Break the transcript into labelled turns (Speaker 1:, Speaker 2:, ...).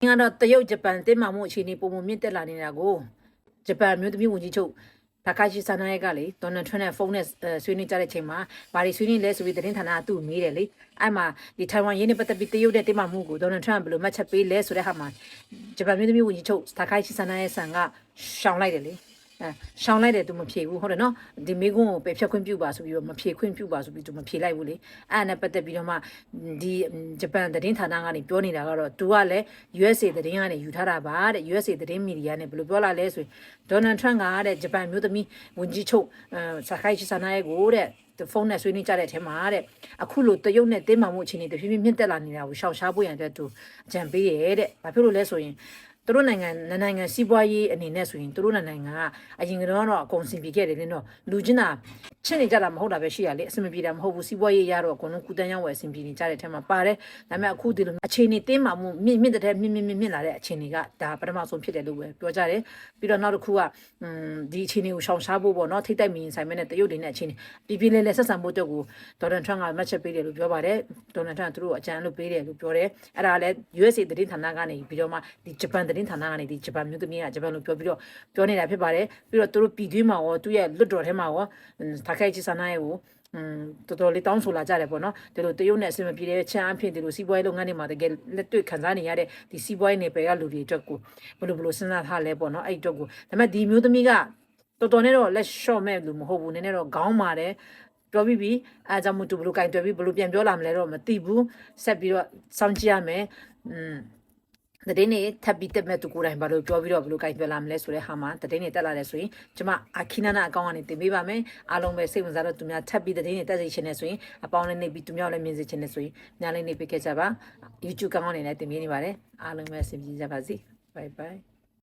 Speaker 1: ။ငါတော့တရုတ်ဂျပန်တင်းမာမှုအခြေအနေပုံမှန်မြင့်တက်လာနေတာကိုဂျပန်မျိုးသမီးဝန်ကြီးချုပ်တာကာရှီဆာနာရဲ့ကလေဒေါ်နယ်ထရန့်နဲ့ဖုန်းနဲ့ဆွေးနွေးကြတဲ့ချိန်မှာဘာတွေဆွေးနွေးလဲဆိုပြီးသတင်းဌာနကသူ့မေးတယ်လေအဲ့မှာဒီထိုင်ဝမ်ရင်းနဲ့ပတ်သက်ပြီးတရုတ်တဲ့တင်းမာမှုကိုဒေါ်နယ်ထရန့်ဘယ်လိုမှတ်ချက်ပေးလဲဆိုတဲ့ဟာမှာဂျပန်မျိုးသမီးဝန်ကြီးချုပ်တာကာရှီဆာနာရဲ့ဆန်ကရှောင်လိုက်တယ်လေအဲ ရှောင်လိုက်တယ်သူမဖြေဘူးဟုတ်တယ်နော်ဒီမိကွန်းကိုပယ်ဖြတ်ခွင့်ပြုပါဆိုပြီးတော့မဖြေခွင့်ပြုပါဆိုပြီးသူမဖြေလိုက်ဘူးလေအဲ့ဒါနဲ့ပတ်သက်ပြီးတော့မှဒီဂျပန်သတင်းဌာနကနေပြောနေတာကတော့သူကလည်း USA သတင်းကနေယူထားတာပါတဲ့ USA သတင်းမီဒီယာနဲ့ဘယ်လိုပြောလာလဲဆိုရင်ဒေါ်နယ်ထရန့်ကတဲ့ဂျပန်မျိုးသမီးဝန်ကြီးချုပ်အဲဆာခိုင်ချီဆာနာရဲ့ကိုတဲ့ဖုန်းနဲ့ဆွေးနွေးကြတဲ့အထက်မှာတဲ့အခုလိုတရုတ်နဲ့တင်းမာမှုအခြေအနေတဖြည်းဖြည်းမြင့်တက်လာနေတာကိုရှောင်ရှားဖို့ရန်အတွက်သူအကြံပေးရဲတဲ့ဘာဖြစ်လို့လဲဆိုရင် သူတို့နိုင်ငံနိုင်ငံစီးပွားရေးအနေနဲ့ဆိုရင်သူတို့နိုင်ငံကအရင်ကတော့အကုန်စင်ပြေခဲ့တယ်လင်းတော့လူချင်းတာ ချစ်နေကြတာမဟုတ်တာပဲရှိရလေအဆင်မပြေတာမဟုတ်ဘူးစီးပွားရေးရတော့အကုန်လုံးကုတန်းရောက်ဝယ်အဆင်ပြေနေကြတဲ့အထက်မှာပါတယ်ဒါပေမဲ့အခုဒီလိုအခြေအနေတင်းမာမှုမြင့်မြင့်တဲ့မြင့်မြင့်မြင့်မြင့်လာတဲ့အခြေအနေကဒါပထမဆုံးဖြစ်တယ်လို့ပဲပြောကြတယ်ပြီးတော့နောက်တစ်ခုကอืมဒီအခြေအနေကိုရှောင်ရှားဖို့ပေါ့နော်ထိတ်တိုက်မရင်ဆိုင်မဲ့နဲ့တရုတ်တွေနဲ့အခြေအနေပြပြလဲလဲဆက်ဆံဖို့အတွက်ကိုဒေါ်နယ်ထရန့်ကမှတ်ချက်ပေးတယ်လို့ပြောပါတယ်ဒေါ်နယ်ထရန့်သူတို့အကြံလို့ပေးတယ်လို့ပြောတယ်အဲ့ဒါလည်း USA သတင်းဌာနကနေပြီးတော့မှဒီဂျပန်သတင်းဌာနကနေဒီဂျပန်မျိုးသမီးကဂျပန်လို့ပြောပြီးတော့ပြောနေတာဖြစ်ပါတယ်ပြီးတော့သူတို့ပြည်တွင်းမှာရောသူ့ရဲ့လွတ်တော်ထဲမှာရောတာခိုင်ချီဆာနာရဲ့ကိုอืมတော်တော်လေးတောင်းဆိုလာကြတယ်ပေါ့နော်ဒီလိုတရုတ်နဲ့အဆင်မပြေတဲ့ချမ်းအဖြစ်ဒီလိုစီးပွားရေးလုပ်ငန်းတွေမှာတကယ်လက်တွေ့ခံစားနေရတဲ့ဒီစီးပွားရေးနယ်ပယ်ကလူတွေအတွက်ကိုဘယ်လိုဘယ်လိုစဉ်းစားထားလဲပေါ့နော်အဲ့အတွက်ကိုဒါပေမဲ့ဒီမျိုးသမီးကတော်တော်နဲ့တော့လက်လျှော့မဲ့လူမဟုတ်ဘူးနည်းနည်းတော့ခေါင်းပါတယ်ပြောပြီးပြီအဲကြောင့်မို့သူဘယ်လိုကင်တွယ်ပြီးဘယ်လိုပြန်ပြောလာမလဲတော့မသိဘူးဆက်ပြီးတော့စောင့်ကြည့်ရမယ်อืม တတိနေထပ်ပြီးတက်မဲ့သူကိုယ်တိုင်ဘာလို့ပြောပြီးတော့ဘလို့ကြိုက်ပြလာမလဲဆိုတဲ့ဟာမှာတတိနေတက်လာတယ်ဆိုရင်ကျမအခီနာနာအကောင့်ကနေတင်ပေးပါမယ်အားလုံးပဲစိတ်ဝင်စားတော့သူများထပ်ပြီးတတိနေတက်စေချင်နေဆိုရင်အပေါင်းလေးနေပြီးသူများလည်းမြင်စေချင်နေဆိုရင်ညာလေးနေပေးခဲ့ကြပါ YouTube ကောင်းကနေလည်းတင်ပေးနေပါတယ်အားလုံးပဲအဆင်ပြေကြပါစေ bye bye